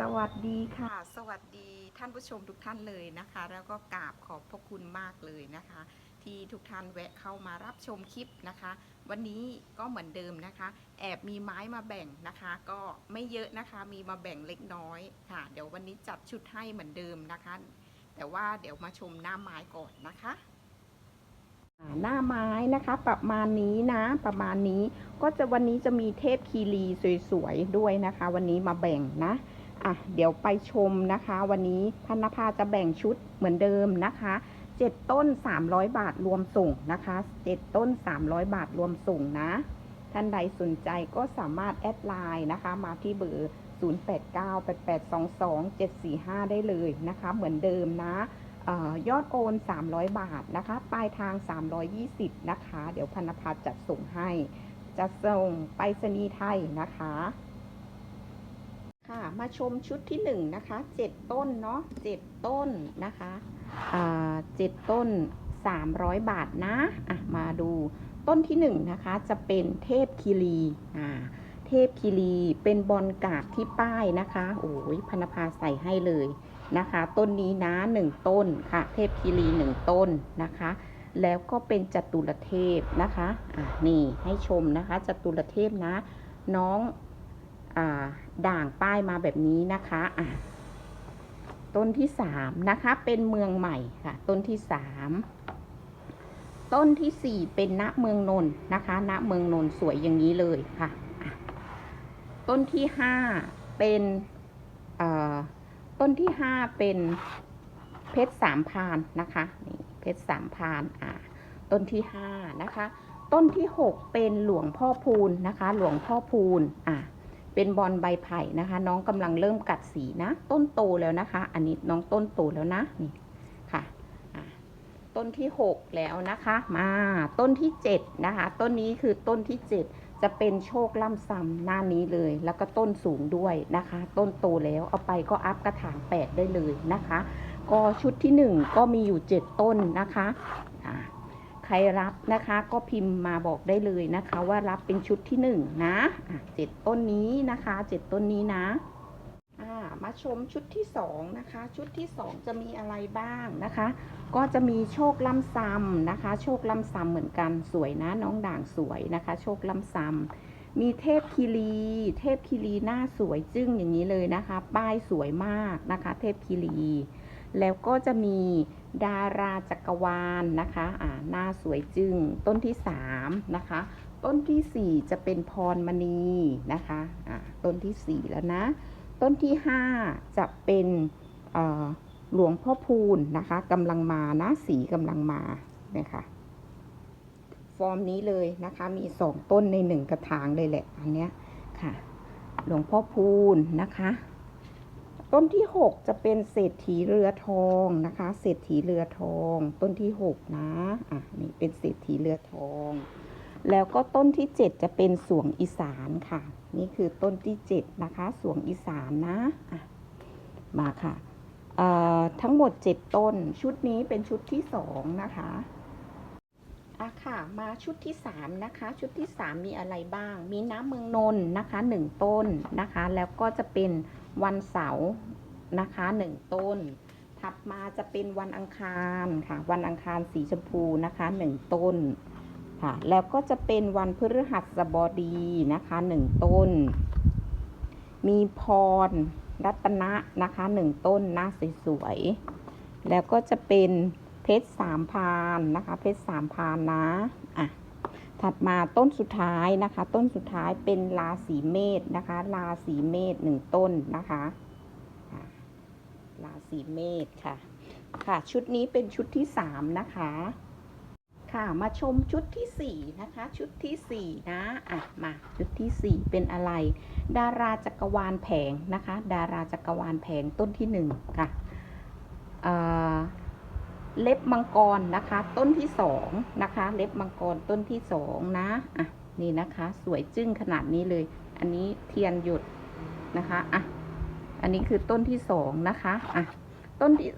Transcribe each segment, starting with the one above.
สวัสดีค่ะ สวัสดีท่านผู้ชมทุกท่านเลยนะคะ แล้วก็กราบขอบพระคุณมากเลยนะคะ ที่ทุกท่านแวะเข้ามารับชมคลิปนะคะ วันนี้ก็เหมือนเดิมนะคะ แอบมีไม้มาแบ่งนะคะ ก็ไม่เยอะนะคะมีมาแบ่งเล็กน้อยค่ะ เดี๋ยววันนี้จัดชุดให้เหมือนเดิมนะคะ แต่ว่าเดี๋ยวมาชมหน้าไม้ก่อนนะคะอ่าหน้าไม้นะคะประมาณนี้นะประมาณนี้ก็จะวันนี้จะมีเทพคีรีสวยๆด้วยนะคะ วันนี้มาแบ่งนะ อะเดี๋ยวไปชมนะคะ วันนี้พันนภาจะแบ่งชุดเหมือนเดิมนะคะ7ต้น300บาทรวมส่งนะคะ7ต้น300บาทรวมส่งนะ ท่านใดสนใจก็สามารถแอดไลน์นะคะ มาที่เบอร์ 0898822745 ได้เลยนะคะ เหมือนเดิมนะออยอดโอน 300 บาทนะคะ ปลายทาง 320 นะคะ เดี๋ยวพันธพัฒน์จัดส่งให้ จะส่งไปรษณีย์ไทยนะคะ ค่ะมาชมชุดที่1นะคะ7 ต้นเนาะ7ต้นนะคะอ่า7ต้น 300 บาทนะอะมาดูต้นที่1นนะคะจะเป็นเทพคีรีอ่าเทพคีรีเป็นบอลกากที่ป้ายนะคะโอ้ยพนภาใส่ให้เลยนะคะ ต้นนี้นะหนึ่งต้นค่ะ เทพคีรีหนึ่งต้นนะคะ แล้วก็เป็นจตุรเทพนะคะอะนี่ให้ชมนะคะจตุรเทพนะน้อง ด่างป้ายมาแบบนี้นะคะอะต้นที่สามนะคะเป็นเมืองใหม่ค่ะ ต้นที่สามต้นที่สี่เป็นณเมืองนนนะคะ ณเมืองนนสวยอย่างนี้เลยค่ะะต้นที่ห้าเป็นต้นที่ห้าเป็นเพชรสามพานนะคะนี่เพชรสามพานอ่าต้นที่ห้านะคะ ต้นที่หกเป็นหลวงพ่อพูนนะคะ หลวงพ่อพูนอ่า เป็นบอลใบไผ่นะคะ น้องกำลังเริ่มกัดสีนะ ต้นโตแล้วนะคะ อันนี้น้องต้นโตแล้วนะนี่ค่ะต้นที่หกแล้วนะคะมาต้นที่เจ็ดนะคะ ต้นนี้คือต้นที่เจ็ดจะเป็นโชคล่ำซ้ำหน้านี้เลย แล้วก็ต้นสูงด้วยนะคะ ต้นโตแล้วเอาไปก็อัพกระถางแปดได้เลยนะคะ ก็ชุดที่หนึ่งก็มีอยู่เจ็ดต้นนะคะอ่า ครรับนะคะ ก็พิมพ์มาบอกได้เลยนะคะ ว่ารับเป็นชุดที่หนึ่งนะเจ็ดต้นนี้นะคะเจ็ดต้นนี้นะมาชมชุดที่สองนะคะ ชุดที่สองจะมีอะไรบ้างนะคะ ก็จะมีโชคลำซำนะคะ โชคลำซำเหมือนกันสวยนะน้องด่างสวยนะคะ โชคลำซำมีเทพคีรี เทพคีรีหน้าสวยจึ้งอย่างนี้เลยนะคะ ป้ายสวยมากนะคะ เทพคีรี แล้วก็จะมีดาราจักรวาลนนะคะอ่าหน้าสวยจึ้งต้นที่สามนะคะ ต้นที่สี่จะเป็นพรมณีนะคะอ่าต้นที่สี่แล้วนะ ต้นที่ห้าจะเป็นหลวงพ่อพูนนะคะกำลังมานะสีกำลังมาเนี่ยค่ะฟอร์มนี้เลยนะคะมีสองต้นในหนึ่งกระถางเลยแหละอันเนี้ยค่ะ หลวงพ่อพูนนะคะ ต้นที่หกจะเป็นเศรษฐีเรือทองนะคะ เศรษฐีเรือทอง ต้นที่หกนะอะนี่เป็นเศรษฐีเรือทอง แล้วก็ต้นที่เจ็ดจะเป็นสวงอีสานค่ะ นี่คือต้นที่เจ็ดนะคะ สวงอีสานนะอะมาค่ะเอ่อทั้งหมด 7 ต้น ชุดนี้เป็นชุดที่ 2 นะคะอะค่ะ มาชุดที่ 3 นะคะ ชุดที่ 3 มีอะไรบ้าง มีน้ำเมืองนนท์นะคะ 1 ต้นนะคะ แล้วก็จะเป็น วันเสาร์นะคะ1ต้น ถัดมาจะเป็นวันอังคารค่ะ วันอังคารสีชมพูนะคะ1ต้นค่ะ แล้วก็จะเป็นวันพฤหัสบดีนะคะ1ต้น มีพรรัตนะนะคะหนึ่งต้นน้าสวยๆแล้วก็จะเป็นเพชรสามพานนะคะ เพชรสามพานนะอะ ถัดมาต้นสุดท้ายนะคะ ต้นสุดท้ายเป็นราศีเมษนะคะ ราศีเมษหนึ่งต้นนะคะราศีเมษค่ะ ค่ะ ชุดนี้เป็นชุดที่สามนะคะ ค่ะมาชมชุดที่สี่นะคะ ชุดที่สี่นะอะมาชุดที่สี่เป็นอะไร ดาราจักรวาลแผงนะคะ ดาราจักรวาลแผงต้นที่หนึ่งค่ะ เล็บมังกรนะคะ ต้นที่สองนะคะ เล็บมังกรต้นที่สองนะอะนี่นะคะ สวยจึ้งขนาดนี้เลย อันนี้เทียนหยุดนะคะอะอันนี้คือต้นที่สองนะคะอะต้นที่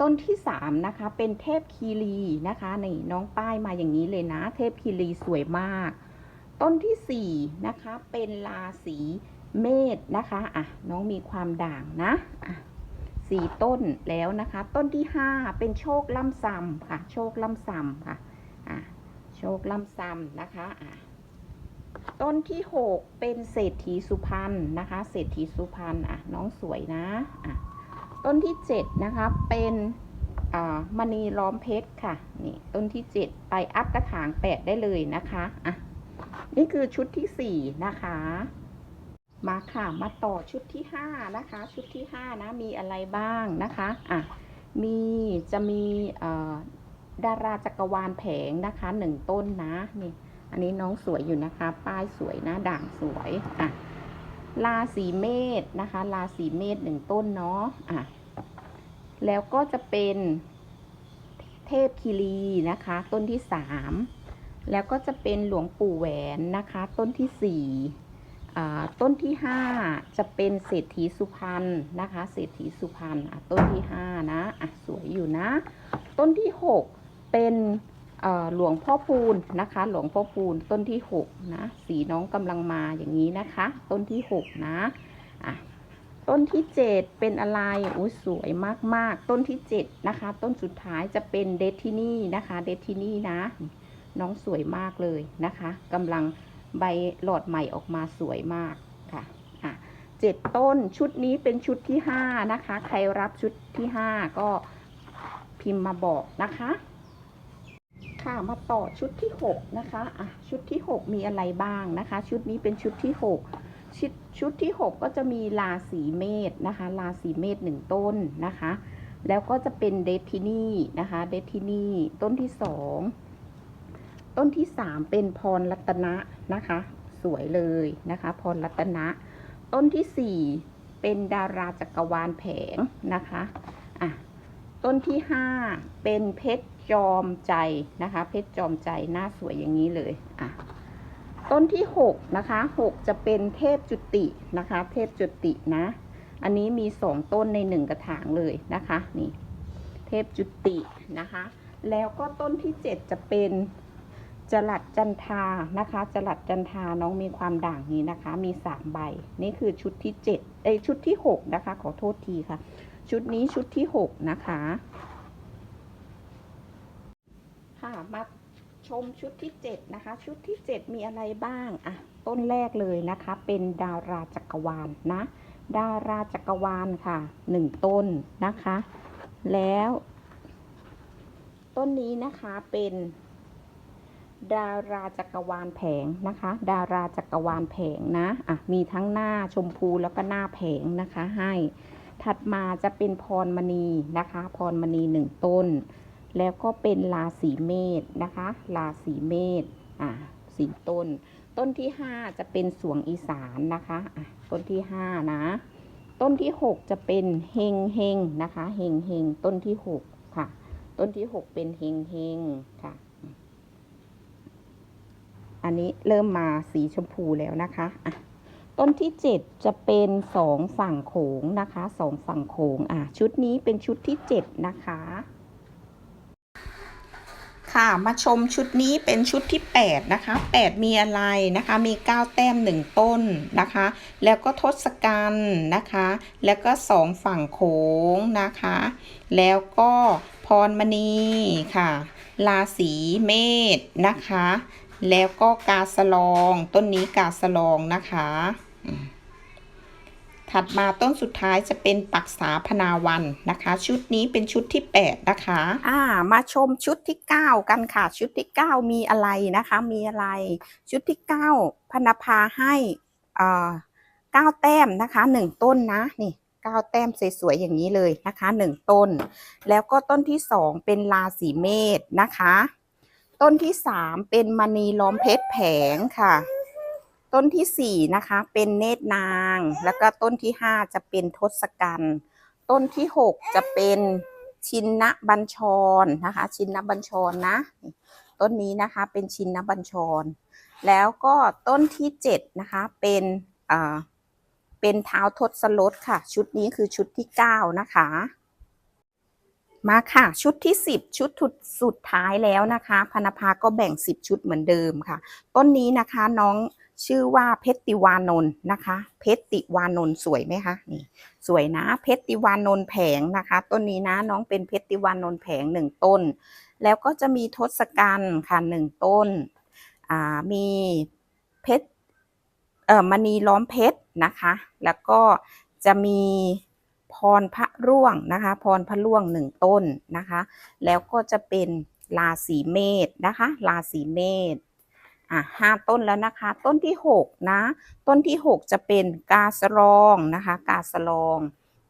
ต้นที่สามนะคะ เป็นเทพคีรีนะคะนี่น้องป้ายมาอย่างนี้เลยนะ เทพคีรีสวยมาก ต้นที่สี่นะคะ เป็นราศีเมษนะคะ อะ น้องมีความด่างนะอะ สี่ต้นแล้วนะคะ ต้นที่ห้าเป็นโชคล่ำซำค่ะ โชคล่ำซำค่ะอะโชคล่ำซำนะคะอะต้นที่หกเป็นเศรษฐีสุพรรณนะคะ เศรษฐีสุพรรณอะน้องสวยนะอะต้นที่เจ็ดนะคะ เป็นอ่ามณีล้อมเพชรค่ะนี่ต้นที่เจ็ดไปอัพกระถางแปดได้เลยนะคะอะนี่คือชุดที่สี่นะคะ มาค่ะ มาต่อชุดที่ห้านะคะ ชุดที่ห้านะ มีอะไรบ้างนะคะ อะ มี จะมีดาราจักรวาลแผงนะคะหนึ่งต้นนะ นี่ อันนี้น้องสวยอยู่นะคะ ป้ายสวยนะ ด่างสวย อะ ราศีเมษนะคะ ราศีเมษหนึ่งต้นเนาะ อะ แล้วก็จะเป็นเทพคีรีนะคะ ต้นที่สาม แล้วก็จะเป็นหลวงปู่แหวนนะคะ ต้นที่สี่ ต้นที่ 5 จะเป็นเศรษฐีสุพรรณนะคะเศรษฐีสุพรรณต้นที่ 5 นะอะสวยอยู่นะ ต้นที่ 6 เป็นหลวงพ่อพูนนะคะ หลวงพ่อพูนต้นที่ 6 นะ สีน้องกำลังมาอย่างนี้นะคะ ต้นที่ 6 นะอะต้นที่ 7 เป็นอะไรอุ้ยสวยมากๆ ต้นที่ 7 นะคะ ต้นสุดท้ายจะเป็นเดทที่นี่นะคะเดทที่นี่นะ น้องสวยมากเลยนะคะกำลัง ใบหลอดใหม่ออกมาสวยมากค่ะอะเจ็ดต้นชุดนี้เป็นชุดที่ห้านะคะ ใครรับชุดที่ห้าก็พิมพ์มาบอกนะคะ ค่ะมาต่อชุดที่หกนะคะอะชุดที่หกมีอะไรบ้างนะคะ ชุดนี้เป็นชุดที่หกชุดชุดที่หกก็จะมีราศีเมษนะคะราศีเมษหนึ่งต้นนะคะ แล้วก็จะเป็นเดททินี่นะคะเดทินี่ต้นที่สอง ต้นที่สามเป็นพรรัตนะนะคะ สวยเลยนะคะ พรรัตนะ ต้นที่สี่เป็นดาราจักรวาลแผงนะคะอะต้นที่ห้าเป็นเพชรจอมใจนะคะ เพชรจอมใจหน้าสวยอย่างนี้เลยอะต้นที่หกนะคะหกจะเป็นเทพจุตินะคะ เทพจุตินะ อันนี้มีสองต้นในหนึ่งกระถางเลยนะคะนี่เทพจุตินะคะ แล้วก็ต้นที่เจ็ดจะเป็น จลัดจันทานะคะจลัดจันทาน้องมีความด่างนี้นะคะ มีสามใบ นี่คือชุดที่เจ็ดเอ้ยชุดที่หกนะคะ ขอโทษทีค่ะ ชุดนี้ชุดที่หกนะคะค่ะมาชมชุดที่เจ็ดนะคะ ชุดที่เจ็ดมีอะไรบ้างอะต้นแรกเลยนะคะ เป็นดาราจักรวาลนะ ดาราจักรวาลค่ะหนึ่งต้นนะคะ แล้ว ต้นนี้นะคะเป็น ดาราจักรวาลแผงนะคะ ดาราจักรวาลแผงนะอะมีทั้งหน้าชมพูแล้วก็หน้าแผงนะคะให้ ถัดมาจะเป็นพรมณีนะคะ พรมณีหนึ่งต้น แล้วก็เป็นราศีเมษนะคะราศีเมษอะสี่ต้น ต้นที่ห้าจะเป็นสวงอีสานนะคะอะต้นที่ห้านะ ต้นที่หกจะเป็นเฮงเฮงนะคะเฮงเฮงต้นที่หกค่ะ ต้นที่หกเป็นเฮงเฮงค่ะ อันนี้เริ่มมาสีชมพูแล้วนะคะอะต้นที่เจ็ดจะเป็นสองฝั่งโขงนะคะสองฝั่งโขงอะชุดนี้เป็นชุดที่เจ็ดนะคะ ค่ะมาชมชุดนี้เป็นชุดที่ 8 นะคะ 8 มีอะไรนะคะ มี 9 แต้ม 1 ต้นนะคะ แล้วก็ทศกัณฐ์นะคะ แล้วก็ 2 ฝั่งโค้งนะคะ แล้วก็พรมณีค่ะราศีเมษนะคะ แล้วก็กาสลองต้นนี้กาสลองนะคะ ถัดมาต้นสุดท้ายจะเป็นปักษาพนาวันนะคะ ชุดนี้เป็นชุดที่ 8 นะคะ อ่า มาชมชุดที่ 9 กันค่ะ ชุดที่ 9 มีอะไรนะคะ มีอะไร ชุดที่ 9พนภาให้อ่า9แต้มนะคะ1ต้นนะนี่9แต้มสวยๆอย่างนี้เลยนะคะ1ต้น แล้วก็ต้นที่2เป็นราศีเมษนะคะ ต้นที่3เป็นมณีล้อมเพชรแผงค่ะ ต้นที่4นะคะเป็นเนตรนาง แล้วก็ต้นที่5จะเป็นทศกัณฐ์ต้นที่6จะเป็นชินนบัญชรนะคะ ชินนบัญชรนะ ต้นนี้นะคะเป็นชินนบัญชร แล้วก็ต้นที่7นะคะเป็นอ่าเป็นเท้าทศรถค่ะ ชุดนี้คือชุดที่9นะคะ มาค่ะ ชุดที่ 10 ชุดสุดท้ายแล้วนะคะพนภาก็แบ่ง 10 ชุดเหมือนเดิมค่ะ ต้นนี้นะคะน้องชื่อว่าเพชรติวานนท์นะคะ เพชรติวานนท์สวยไหมคะนี่สวยนะ เพชรติวานนท์แผงนะคะ ต้นนี้นะน้องเป็นเพชรติวานนท์แผงหนึ่งต้น แล้วก็จะมีทศกัณฐ์ค่ะหนึ่งต้นอ่ามีเพชรเอ่อมณีล้อมเพชรนะคะ แล้วก็จะมี พรพระร่วงนะคะ พรพระร่วงหนึ่งต้นนะคะ แล้วก็จะเป็นราศีเมษนะคะ ราศีเมษอะห้าต้นแล้วนะคะ ต้นที่หกนะ ต้นที่หกจะเป็นกาสะลองนะคะ กาสะลอง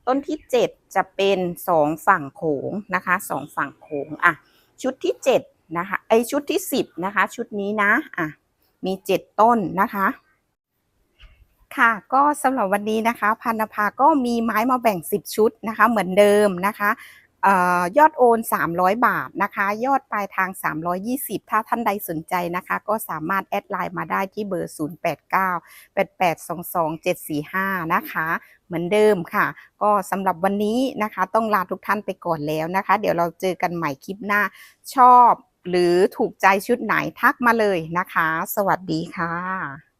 ต้นที่เจ็ดจะเป็นสองฝั่งโขงนะคะสองฝั่งโขงอะชุดที่เจ็ดนะคะไอชุดที่สิบนะคะ ชุดนี้นะอะมีเจ็ดต้นนะคะ ค่ะก็สำหรับวันนี้นะคะพันธภาก็มีไม้มาแบ่ง 10 ชุดนะคะเหมือนเดิมนะคะออยอดโอน 300 บาทนะคะ ยอดปลายทาง 320 ถ้าท่านใดสนใจนะคะ ก็สามารถแอดไลน์มาได้ที่เบอร์ 089 8822 745 นะคะ เหมือนเดิมค่ะ ก็สำหรับวันนี้นะคะ ต้องลาทุกท่านไปก่อนแล้วนะคะ เดี๋ยวเราเจอกันใหม่คลิปหน้า ชอบหรือถูกใจชุดไหนทักมาเลยนะคะ สวัสดีค่ะ